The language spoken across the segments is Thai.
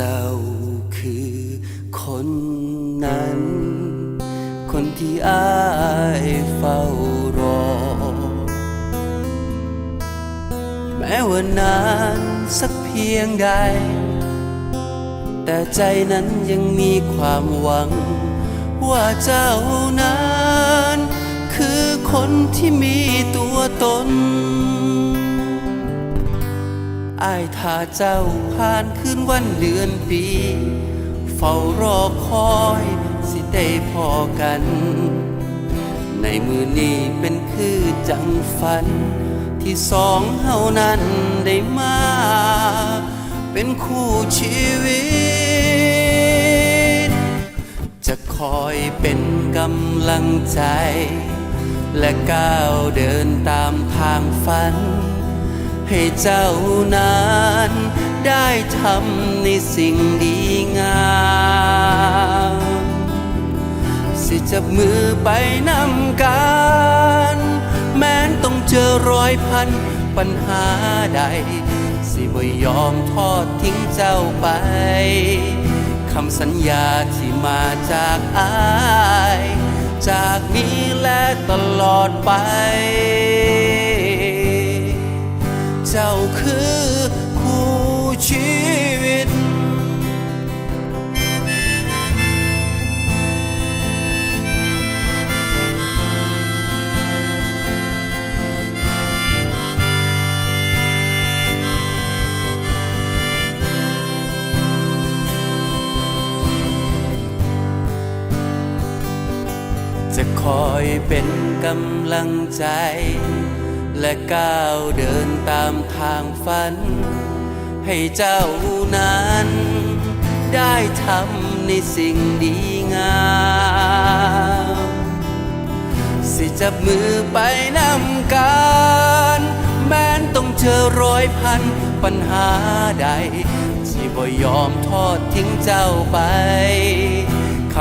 เจ้าคือคนนั้น คนที่อายเฝ้ารอ แม้ว่านานสักเพียงใด แต่ใจนั้นยังมีความหวัง ว่าเจ้านั้น คือคนที่มีตัวตน อายถ้าเจ้าผ่านคืนวันเดือนปี เฝ้ารอคอยสิได้พอกัน ในมือนี้เป็นคือจังฝัน ที่สองเฮานั้นได้มา เป็นคู่ชีวิต จะคอยเป็นกำลังใจ และก้าวเดินตามทางฝัน ให้เจ้านั้นได้ทำในสิ่งดีงาม สิจับมือไปนำกัน แม้นต้องเจอร้อยพันปัญหาใด สิบ่ยอมทอดทิ้งเจ้าไปคำสัญญาที่มาจากอาย จากนี้และตลอดไป จะคอยเป็นกำลังใจ และก้าวเดินตามทางฝัน ให้เจ้านั้น ได้ทำในสิ่งดีงาม สิจับมือไปนำกัน แม้นต้องเจอร้อยพันปัญหาใดที่บ่ยอมทอดทิ้งเจ้าไป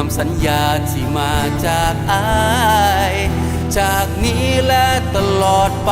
คำสัญญาที่มาจากอาย จากนี้และตลอดไป